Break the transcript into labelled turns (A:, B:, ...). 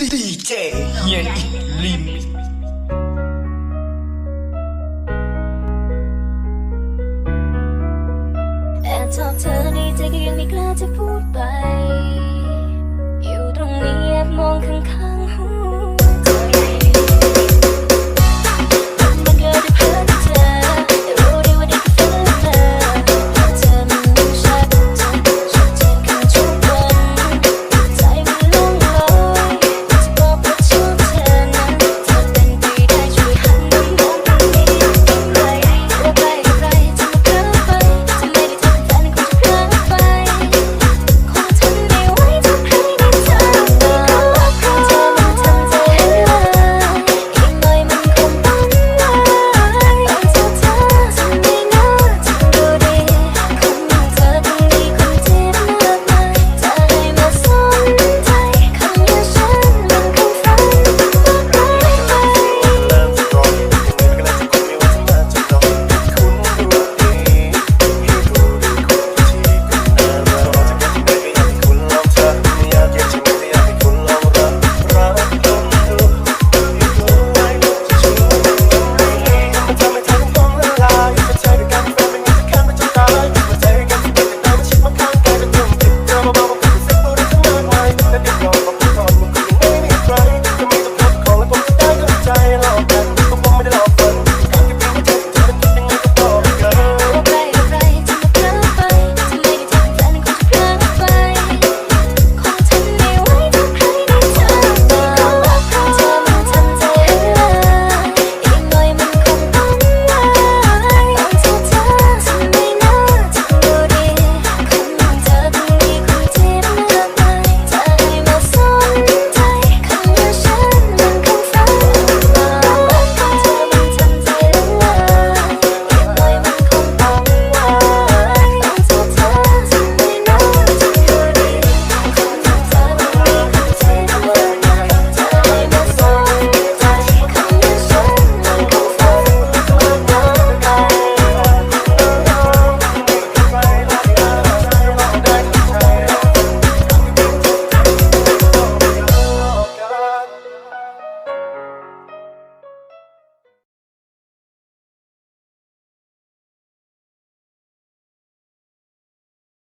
A: DJ เฮียนลิม
B: แอบชอบเธอในใจก็ยังไม่กล้าจะพูดไป อยู่ตรงนี้แอบมองข้